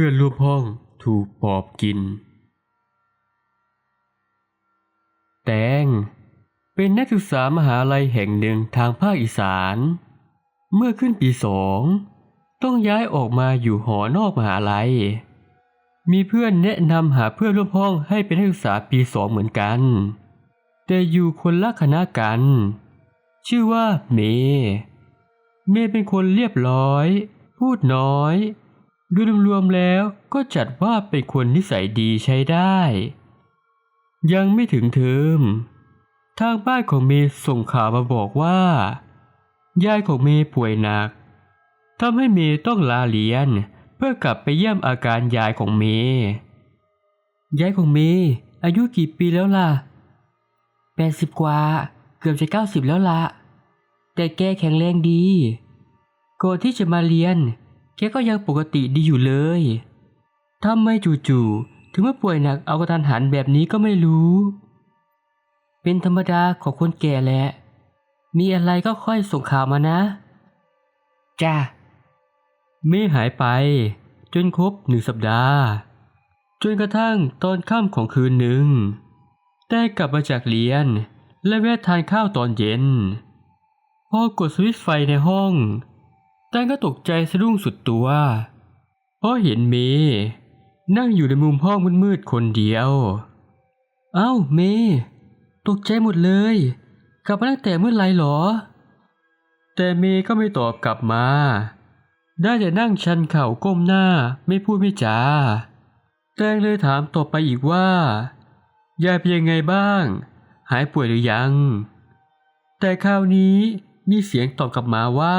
พื่อนร่วมห้องถูกปอบกิน แตง เป็นนักศึกษามหาลัยแห่งหนึ่งทางภาคอีสาน เมื่อขึ้นปีสองต้องย้ายออกมาอยู่หอนอกมหาลัย มีเพื่อนแนะนำหาเพื่อนร่วมห้องให้เป็นนักศึกษาปีสองเหมือนกัน แต่อยู่คนละคณะกัน ชื่อว่าเมย์เมย์เป็นคนเรียบร้อย พูดน้อย ดูรวมๆแล้วก็จัดว่าเป็นคนนิสัยดีใช้ได้ ยังไม่ถึงเทอมทางบ้านของเมย์ส่งข่าวมาบอกว่า ยายของเมย์ป่วยหนักทำให้เมย์ต้องลาเรียน เพื่อกลับไปเยี่ยมอาการยายของเมย์ยายของเมย์อายุกี่ปีแล้วล่ะแปดสิบกว่า เกือบจะเก้าสิบแล้วละแต่แกแข็งแรงดีก่อนที่จะมาเรียน แกก็ยังปกติดีอยู่เลยทำไมจู่ๆถึงมาป่วยหนักเอากระทันหันแบบนี้ก็ไม่รู้ เป็นธรรมดาของคนแก่แหละ มีอะไรก็ค่อยส่งข่าวมานะ จ้าเมย์หายไป จนครบหนึ่งสัปดาห์ จนกระทั่งตอนค่ำของคืนหนึ่ง ได้กลับมาจากเรียน และแวะทานข้าวตอนเย็น พอกดสวิตช์ไฟในห้อง แตงก็ตกใจสะดุ้งสุดตัว เพราะเห็นเมย์นั่งอยู่ในมุมห้องมืดๆคนเดียว เอ้าเมย์ตกใจหมดเลย กลับมาตั้งแต่เมื่อไหรหรอ แต่เมย์ก็ไม่ตอบกลับมา ได้แต่นั่งชันเข่าก้มหน้าไม่พูดไม่จาแตงเลยถามต่อไปอีกว่ายายเป็นยังไงบ้าง หายป่วยหรือยัง แต่คราวนี้มีเสียงตอบกลับมาว่า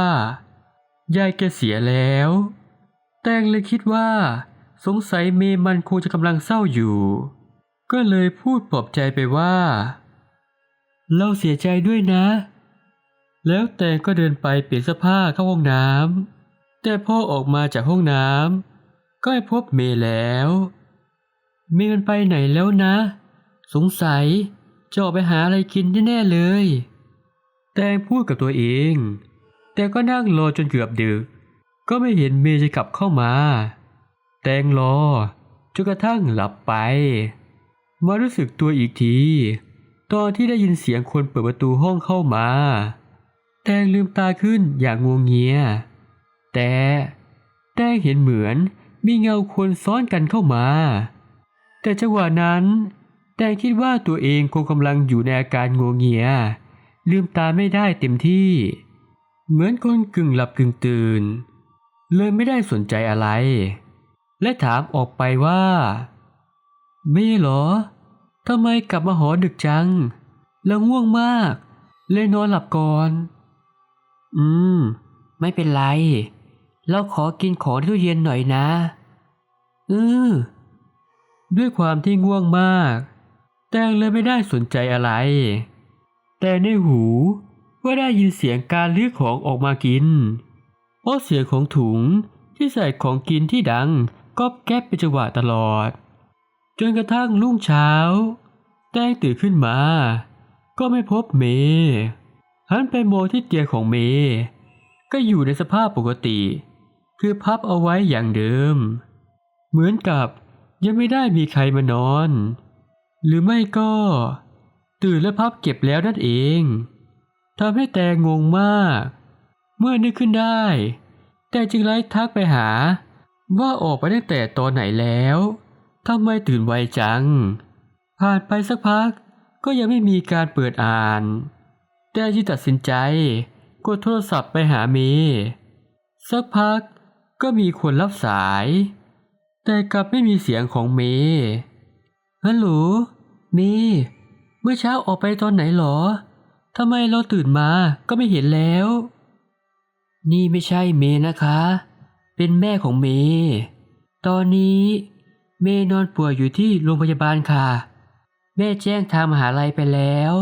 ยายแกเสียแล้ว แตงเลยคิดว่า สงสัยเมมันคงจะกำลังเศร้าอยู่ ก็เลยพูดปลอบใจไปว่า เราเสียใจด้วยนะ แล้วแตงก็เดินไปเปลี่ยนเสื้อผ้าเข้าห้องน้ำแต่พ่อออกมาจากห้องน้ำก็ไม่พบเมแล้ว เมมันไปไหนแล้วนะ สงสัยจะออกไปหาอะไรกินแน่ๆเลย แตงพูดกับตัวเอง แต่ก็นั่งรอจนเกือบดึก ก็ไม่เห็นเมย์จะกลับเข้ามา แตงรอจนกระทั่งหลับไป มารู้สึกตัวอีกที ตอนที่ได้ยินเสียงคนเปิดประตูห้องเข้ามา แตงลืมตาขึ้นอย่างงวงเงีย แต่แตงเห็นเหมือนมีเงาคนซ้อนกันเข้ามา แต่จังหวะนั้น แตงคิดว่าตัวเองคงกำลังอยู่ในอาการงวงเงีย ลืมตาไม่ได้เต็มที่ เหมือนคนกึ่งหลับกึ่งตื่น เลยไม่ได้สนใจอะไร และถามออกไปว่าไม่เหรอทำไมกลับมาหอดึกจัง แล้วง่วงมาก เลยนอนหลับก่อน อืม ไม่เป็นไร เราขอกินของที่ตู้เย็นหน่อยนะ อือด้วยความที่ง่วงมาก แตงเลยไม่ได้สนใจอะไร แต่ในหู ก็ได้ยินเสียงการเลือกของออกมากิน เพราะเสียงของถุงที่ใส่ของกินที่ดังก็แก๊บเป็นจังหวะตลอด จนกระทั่งรุ่งเช้า แตงตื่นขึ้นมา ก็ไม่พบเมย์หันไปมองที่เตียงของเมย์ก็อยู่ในสภาพปกติ คือพับเอาไว้อย่างเดิม เหมือนกับยังไม่ได้มีใครมานอน หรือไม่ก็ ตื่นและพับเก็บแล้วนั่นเอง ทำให้แตงงงมาก เมื่อนึกขึ้นได้ แต่จึงไล่ทักไปหา ว่าออกไปตั้งแต่ตอนไหนแล้วทำไมตื่นไวจัง ผ่านไปสักพักก็ยังไม่มีการเปิดอ่าน แต่จึงตัดสินใจกดโทรศัพท์ไปหาเมสักพักก็มีคนรับสาย แต่กลับไม่มีเสียงของเมฮัลโหลเมเมื่อเช้าออกไปตอนไหนหรอ ทำไมเราตื่นมาก็ไม่เห็นแล้ว นี่ไม่ใช่เมนะคะ เป็นแม่ของเม ตอนนี้ เมนอนป่วยอยู่ที่โรงพยาบาลค่ะ แม่แจ้งทางมหาลัยไปแล้ว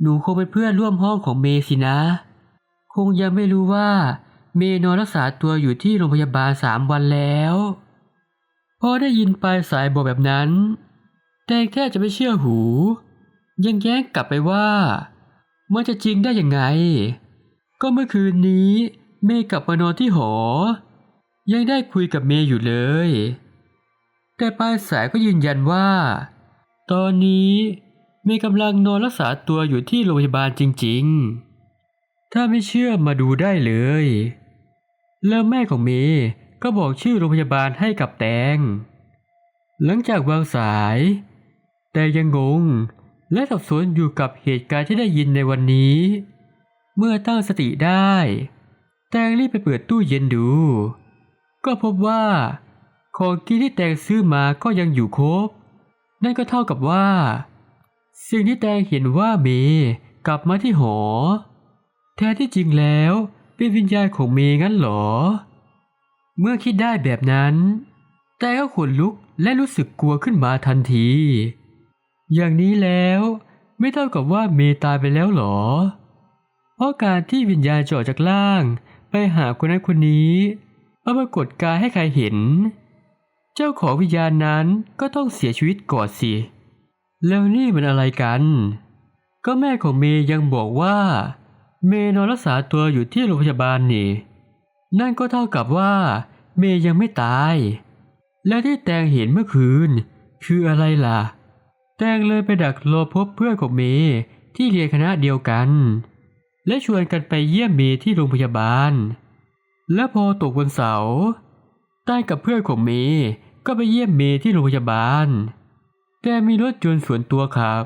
หนูคงเป็นเพื่อนร่วมห้องของเมสินะ คงยังไม่รู้ว่า เมนอนรักษาตัวอยู่ที่โรงพยาบาลสามวันแล้วพอได้ยินปลายสายบอกแบบนั้น แต่แค่จะไม่เชื่อหู ยังแย้งกลับไปว่า มันจะจริงได้ยังไง ก็เมื่อคืนนี้เมย์กลับมานอนที่หอ ยังได้คุยกับเมย์อยู่เลย แต่ปลายสายก็ยืนยันว่า ตอนนี้เมย์กำลังนอนรักษาตัวอยู่ที่โรงพยาบาลจริง ๆ ถ้าไม่เชื่อมาดูได้เลย แล้วแม่ของเมย์ก็บอกชื่อโรงพยาบาลให้กับแตง หลังจากวางสาย แต่ยังงง และสับสนอยู่กับเหตุการณ์ที่ได้ยินในวันนี้ เมื่อตั้งสติได้ แตงรีบไปเปิดตู้เย็นดู ก็พบว่า ของกินที่แตงซื้อมาก็ยังอยู่ครบ นั่นก็เท่ากับว่า สิ่งที่แตงเห็นว่าเมย์กลับมาที่หอ แท้ที่จริงแล้วเป็นวิญญาณของเมย์งั้นหรอ เมื่อคิดได้แบบนั้น แต่ก็ขนลุกและรู้สึกกลัวขึ้นมาทันที อย่างนี้แล้ว ไม่เท่ากับว่าเมย์ตายไปแล้วหรอ เพราะการที่วิญญาณจะอจากล่าง ไปหาคนนั้นคนนี้เอาปรากฏกายให้ใครเห็น เจ้าของวิญญาณนั้นก็ต้องเสียชีวิตก่อนสิ แล้วนี่มันอะไรกัน ก็แม่ของเมย์ยังบอกว่า เมย์นอนรักษาตัวอยู่ที่โรงพยาบาลนี่นั่นก็เท่ากับว่า เมย์ยังไม่ตาย และที่แตงเห็นเมื่อคืน คืออะไรล่ะ แตงเลยไปดักรอพบเพื่อนของเมย์ที่เรียนคณะเดียวกัน และชวนกันไปเยี่ยมเมย์ที่โรงพยาบาล และพอตกวันเสาร์ใต้กับเพื่อนของเมย์ก็ไปเยี่ยมเมย์ที่โรงพยาบาล แต่มีรถยนส่วนตัวขับ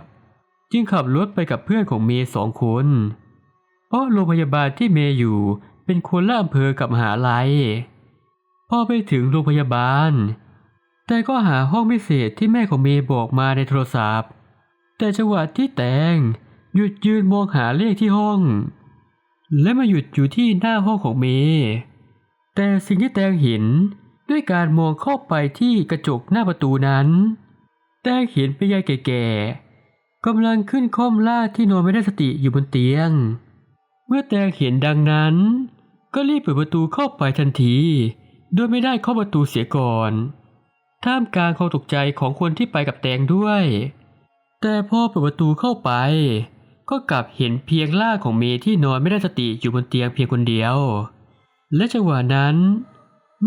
จึงขับรถไปกับเพื่อนของเมย์สองคน เพราะโรงพยาบาลที่เมย์อยู่เป็นคนละอำเภอกับมหาลัยพอไปถึงโรงพยาบาล แต่ก็หาห้องพิเศษที่แม่ของเมย์บอกมาในโทรศัพท์ แต่จังหวะที่แตงหยุดยืนมองหาเลขที่ห้อง และมาหยุดอยู่ที่หน้าห้องของเมย์แต่สิ่งที่แตงเห็นด้วยการมองเข้าไปที่กระจกหน้าประตูนั้น แตงเห็นเป็นยายแก่ๆกำลังขึ้นค่อมล่าที่นอนไม่ได้สติอยู่บนเตียง เมื่อแตงเห็นดังนั้น ก็รีบเปิดประตูเข้าไปทันที โดยไม่ได้เข้าประตูเสียก่อน ท่ามกลางความตกใจของคนที่ไปกับแตงด้วย แต่พอเปิดประตูเข้าไป ก็กลับเห็นเพียงร่างของเมย์ที่นอนไม่ได้สติอยู่บนเตียงเพียงคนเดียว และจังหวะนั้น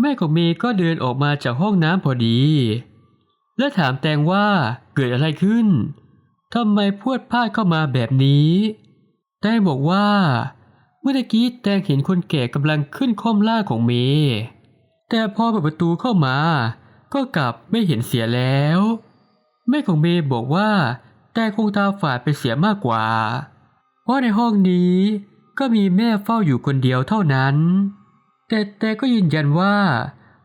แม่ของเมย์ก็เดินออกมาจากห้องน้ำพอดี และถามแตงว่าเกิดอะไรขึ้นทำไมพวดพลาดเข้ามาแบบนี้แตงบอกว่า เมื่อกี้แตงเห็นคนแก่กำลังขึ้นค่อมล่างของเมย์แต่พอเปิดประตูเข้ามา ก็กลับไม่เห็นเสียแล้ว แม่ของเมย์บอกว่า แต่คงตาฝาดไปเสียมากกว่า เพราะในห้องนี้ก็มีแม่เฝ้าอยู่คนเดียวเท่านั้น แต่แต่ก็ยืนยันว่า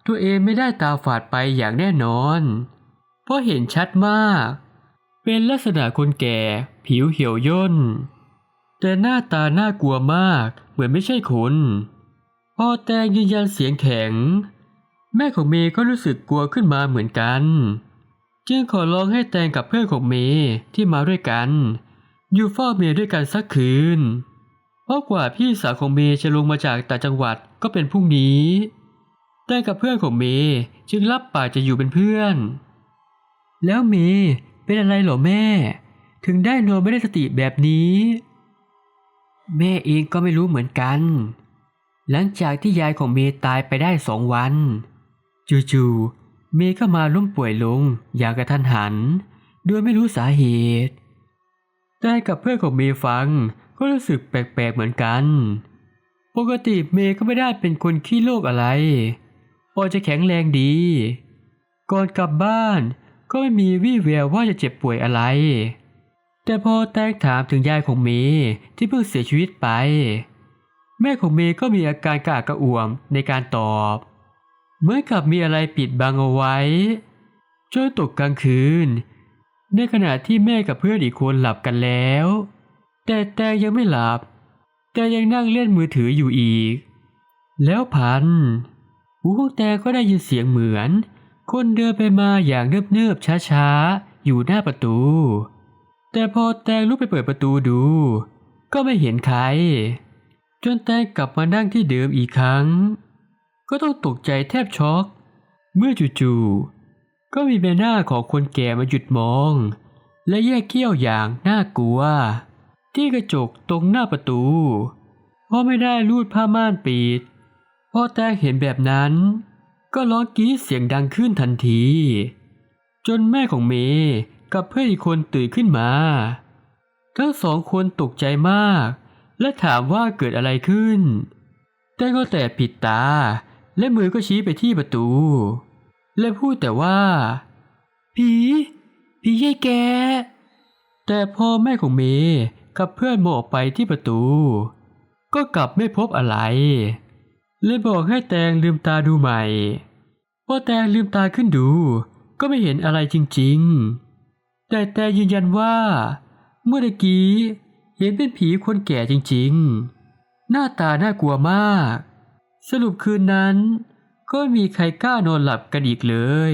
ตัวเองไม่ได้ตาฝาดไปอย่างแน่นอน เพราะเห็นชัดมาก เป็นลักษณะคนแก่ ผิวเหี่ยวย่น แต่หน้าตาน่ากลัวมากเหมือนไม่ใช่คนพอแตงยืนยันเสียงแข็ง แม่ของเมย์ก็รู้สึกกลัวขึ้นมาเหมือนกัน จึงขอร้องให้แตงกับเพื่อนของเมย์ที่มาด้วยกัน อยู่เฝ้าเมย์ด้วยกันสักคืน เพราะกว่าพี่สาวของเมย์จะลงมาจากต่างจังหวัดก็เป็นพรุ่งนี้แตงกับเพื่อนของเมย์จึงรับปากจะอยู่เป็นเพื่อน แล้วเมย์เป็นอะไรหรอแม่ ถึงได้นอนไม่ได้สติแบบนี้ แม่เองก็ไม่รู้เหมือนกัน หลังจากที่ยายของเมย์ตายไปได้สองวัน จู่ๆเมย์ก็มาล้มป่วยลงอย่างกระทันหัน โดยไม่รู้สาเหตุ ได้กับเพื่อนของเมย์ฟังก็รู้สึกแปลกๆเหมือนกัน ปกติเมย์ก็ไม่ได้เป็นคนขี้โรคอะไร พอจะแข็งแรงดี ก่อนกลับบ้านก็ไม่มีวี่แววว่าจะเจ็บป่วยอะไร แต่พอแตกถามถึงยายของเมย์ที่เพิ่งเสียชีวิตไป แม่ของเมย์ก็มีอาการกระอักกระอ่วมในการตอบ เมื่อนกับมีอะไรปิดบังเอาไว้จนตกกลางคืน ในขณะที่แม่กับเพื่อนอีกคนหลับกันแล้ว แต่แตงยังไม่หลับ แต่ยังนั่งเล่นมือถืออยู่อีก แล้วพันหูของแตงก็ได้ยินเสียงเหมือน คนเดินไปมาอย่างเนิบๆช้าๆ อยู่หน้าประตู แต่พอแตงลุกไปเปิดประตูดู ก็ไม่เห็นใคร จนแตงกลับมานั่งที่เดิมอีกครั้ง ก็ต้องตกใจแทบช็อก เมื่อจู่ๆก็มีใบหน้าของคนแก่มาหยุดมอง และแยกเขี้ยวอย่างน่ากลัว ที่กระจกตรงหน้าประตู เพราะไม่ได้รูดผ้าม่านปิดพอแตงเห็นแบบนั้น ก็ร้องกรี๊ดเสียงดังขึ้นทันที จนแม่ของเมย์กับเพื่อนอีกคนตื่นขึ้นมา ทั้งสองคนตกใจมาก และถามว่าเกิดอะไรขึ้น แต่ก็แต่ปิดตา และมือก็ชี้ไปที่ประตู และพูดแต่ว่า ผีผียายแก แต่พอแม่ของเมย์กับเพื่อนมองอกไปที่ประตู ก็กลับไม่พบอะไร เลยบอกให้แตงลืมตาดูใหม่พอแตงลืมตาขึ้นดู ก็ไม่เห็นอะไรจริงๆ แต่แตงยืนยันว่า เมื่อตะกี้เห็นเป็นผีคนแก่จริงๆ หน้าตาน่ากลัวมาก สรุปคืนนั้น ก็ไม่มีใครกล้านอนหลับกันอีกเลย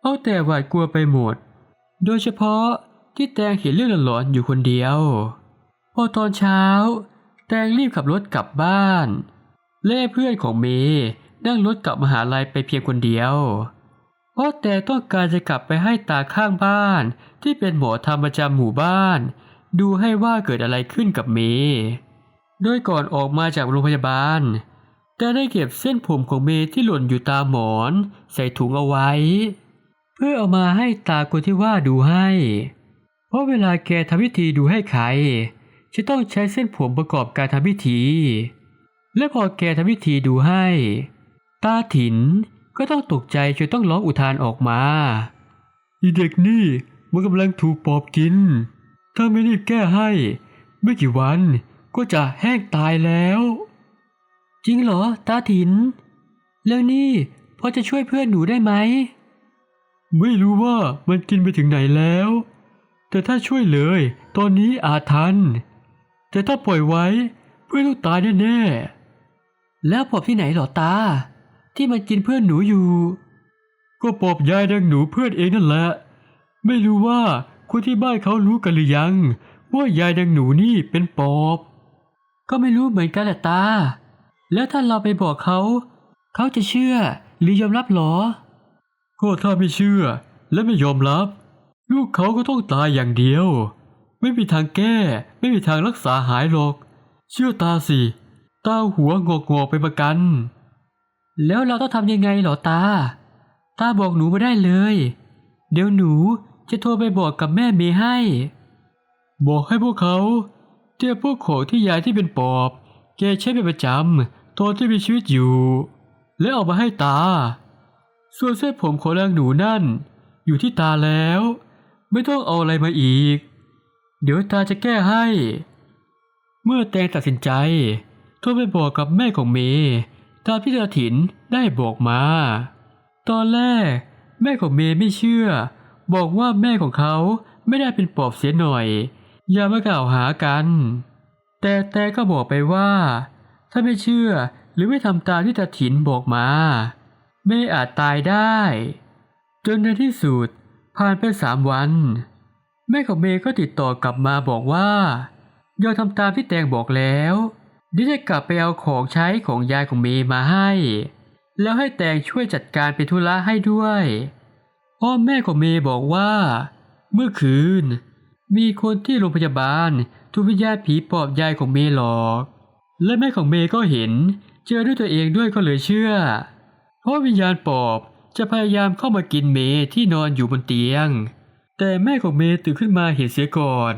เอาแต่หวาดกลัวไปหมด โดยเฉพาะที่แตงเห็นเรื่องหลอนๆอยู่คนเดียว พอตอนเช้า แตงรีบขับรถกลับบ้าน เล่เพื่อนของเมย์นั่งรถกลับมหาลัยไปเพียงคนเดียว เพราะแต่ต้องการจะกลับไปให้ตาข้างบ้าน ที่เป็นหมอทำประจำหมู่บ้าน ดูให้ว่าเกิดอะไรขึ้นกับเมย์โดยก่อนออกมาจากโรงพยาบาล แต่ได้เก็บเส้นผมของเมย์ที่หล่นอยู่ตามหมอน ใส่ถุงเอาไว้ เพื่อเอามาให้ตาคนที่ว่าดูให้ เพราะเวลาแกทำพิธีดูให้ใคร จะต้องใช้เส้นผมประกอบการทำพิธี และพอแกทำพิธีดูให้ ตาถินก็ต้องตกใจจนต้องร้องอุทานออกมา อีเด็กนี่มันกำลังถูกปอบกิน ถ้าไม่รีบแก้ให้ ไม่กี่วันก็จะแห้งตายแล้ว จริงเหรอ ตาถินเรื่องนี้พอจะช่วยเพื่อนหนูได้ไหม ไม่รู้ว่ามันกินไปถึงไหนแล้ว แต่ถ้าช่วยเลย ตอนนี้อาจทัน แต่ถ้าปล่อยไว้ เพื่อนต้องตายแน่ๆ แล้วปอบที่ไหนหรอตา ที่มันกินเพื่อนหนูอยู่ ก็ปอบยายดังหนูเพื่อนเองนั่นแหละ ไม่รู้ว่าคนที่บ้านเขารู้กันหรือยัง ว่ายายดังหนูนี่เป็นปอบ ก็ไม่รู้เหมือนกันแหละตา แล้วถ้าเราไปบอกเขา เขาจะเชื่อหรือยอมรับหรอ ก็ถ้าไม่เชื่อ และไม่ยอมรับ ลูกเขาก็ต้องตายอย่างเดียว ไม่มีทางแก้ ไม่มีทางรักษาหายหรอก เชื่อตาสิ ตาหัวงอกงอกๆไปประกัน แล้วเราต้องทำยังไงเหรอตา ตาบอกหนูมาได้เลย เดี๋ยวหนูจะโทรไปบอกกับแม่เมย์ให้ บอกให้พวกเขาเตรียมพวกของที่ยายที่เป็นปอบ แกใช้เป็นประจำ ตอนที่มีชีวิตอยู่ และเอามาให้ตา ส่วนเส้นผมของนางหนูนั่น อยู่ที่ตาแล้ว ไม่ต้องเอาอะไรมาอีก เดี๋ยวตาจะแก้ให้ เมื่อแตงตัดสินใจโทรไปบอกกับแม่ของเมย์ตามที่ตาถินได้บอกมา ตอนแรก แม่ของเมย์ไม่เชื่อ บอกว่าแม่ของเขาไม่ได้เป็นปอบเสียหน่อย อย่ามากล่าวหากัน แต่แต่ก็บอกไปว่า ถ้าไม่เชื่อหรือไม่ทำตามที่ตาถินบอกมาเมย์อาจตายได้ จนในที่สุดผ่านไปสามวัน แม่ของเมย์ก็ติดต่อกลับมาบอกว่ายอมทำตามที่แตงบอกแล้วเดี๋ยวจะกลับไปเอาของใช้ของยายของเมย์มาให้ แล้วให้แตงช่วยจัดการเป็นธุระให้ด้วยพ่อแม่ของเมย์บอกว่า เมื่อคืน มีคนที่โรงพยาบาลถูกวิญญาณผีปอบยายของเมย์หลอก และแม่ของเมย์ก็เห็น เจอด้วยตัวเองด้วยก็เลยเชื่อ เพราะวิญญาณปอบจะพยายามเข้ามากินเมย์ที่นอนอยู่บนเตียง แต่แม่ของเมย์ตื่นขึ้นมาเห็นเสียก่อน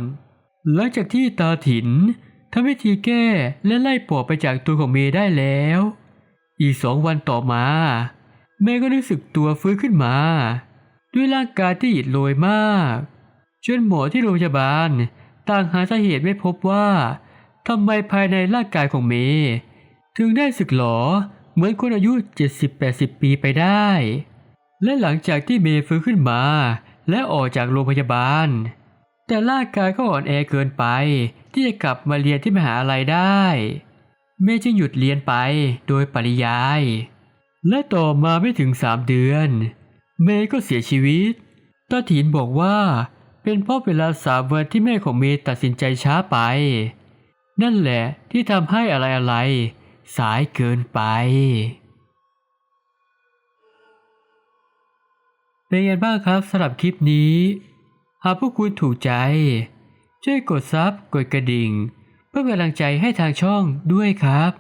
หลังจากที่ตาถินทำวิธีแก้และไล่ปอบไปจากตัวของเมย์ได้แล้ว อีกสองวันต่อมา เมย์ก็รู้สึกตัวฟื้นขึ้นมา ด้วยร่างกายที่อิดโรยมากจนหมอที่โรงพยาบาลต่างหาสาเหตุไม่พบว่า ทำไมภายในร่างกายของเมย์ถึงได้สึกหรอเหมือนคนอายุ 70-80 ปีไปได้ และหลังจากที่เมย์ฟื้นขึ้นมา และออกจากโรงพยาบาล แต่ร่างกายก็อ่อนแอเกินไป ที่จะกลับมาเรียนที่มหาลัยได้ เมย์จึงหยุดเรียนไปโดยปริยาย และต่อมาไม่ถึงสามเดือน เมย์ก็เสียชีวิตตาถินบอกว่า เป็นเพราะเวลาสามวันที่แม่ของเมย์ตัดสินใจช้าไป นั่นแหละที่ทำให้อะไรๆสายเกินไป เป็นไงบ้างครับสำหรับคลิปนี้ หากพวกคุณถูกใจ ช่วยกดซับกดกระดิ่ง เพื่อเป็นกำลังใจให้ทางช่องด้วยครับ